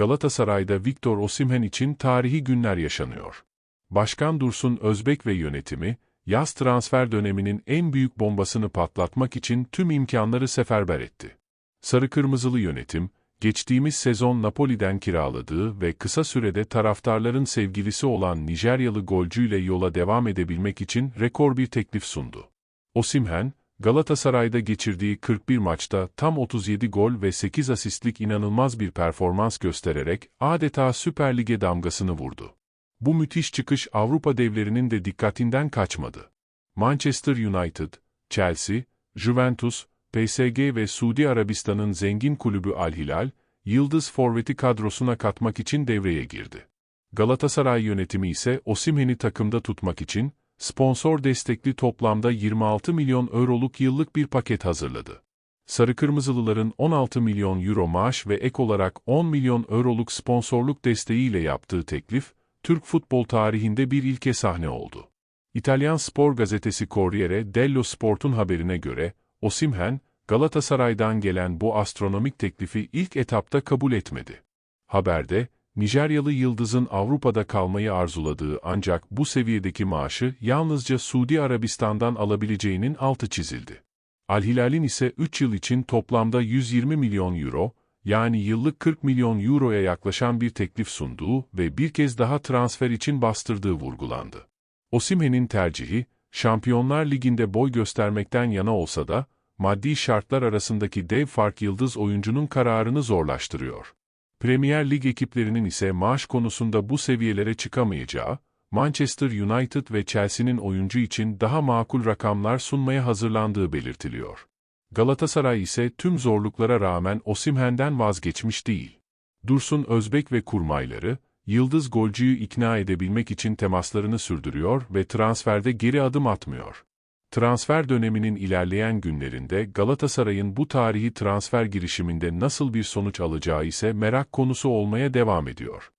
Galatasaray'da Victor Osimhen için tarihi günler yaşanıyor. Başkan Dursun Özbek ve yönetimi, yaz transfer döneminin en büyük bombasını patlatmak için tüm imkanları seferber etti. Sarı Kırmızılı yönetim, geçtiğimiz sezon Napoli'den kiraladığı ve kısa sürede taraftarların sevgilisi olan Nijeryalı golcüyle yola devam edebilmek için rekor bir teklif sundu. Osimhen, Galatasaray'da geçirdiği 41 maçta tam 37 gol ve 8 asistlik inanılmaz bir performans göstererek adeta Süper Lig'e damgasını vurdu. Bu müthiş çıkış Avrupa devlerinin de dikkatinden kaçmadı. Manchester United, Chelsea, Juventus, PSG ve Suudi Arabistan'ın zengin kulübü Al Hilal, Yıldız Forvet'i kadrosuna katmak için devreye girdi. Galatasaray yönetimi ise Osimhen'i takımda tutmak için, sponsor destekli toplamda 26 milyon euroluk yıllık bir paket hazırladı. Sarı Kırmızılıların 16 milyon euro maaş ve ek olarak 10 milyon euroluk sponsorluk desteğiyle yaptığı teklif, Türk futbol tarihinde bir ilke sahne oldu. İtalyan spor gazetesi Corriere dello Sport'un haberine göre, Osimhen, Galatasaray'dan gelen bu astronomik teklifi ilk etapta kabul etmedi. Haberde, Nijeryalı Yıldız'ın Avrupa'da kalmayı arzuladığı ancak bu seviyedeki maaşı yalnızca Suudi Arabistan'dan alabileceğinin altı çizildi. Al Hilal'in ise 3 yıl için toplamda 120 milyon euro, yani yıllık 40 milyon euroya yaklaşan bir teklif sunduğu ve bir kez daha transfer için bastırdığı vurgulandı. Osimhen'in tercihi, Şampiyonlar Ligi'nde boy göstermekten yana olsa da, maddi şartlar arasındaki dev fark yıldız oyuncunun kararını zorlaştırıyor. Premier Lig ekiplerinin ise maaş konusunda bu seviyelere çıkamayacağı, Manchester United ve Chelsea'nin oyuncu için daha makul rakamlar sunmaya hazırlandığı belirtiliyor. Galatasaray ise tüm zorluklara rağmen Osimhen'den vazgeçmiş değil. Dursun Özbek ve kurmayları, yıldız golcüyü ikna edebilmek için temaslarını sürdürüyor ve transferde geri adım atmıyor. Transfer döneminin ilerleyen günlerinde Galatasaray'ın bu tarihi transfer girişiminde nasıl bir sonuç alacağı ise merak konusu olmaya devam ediyor.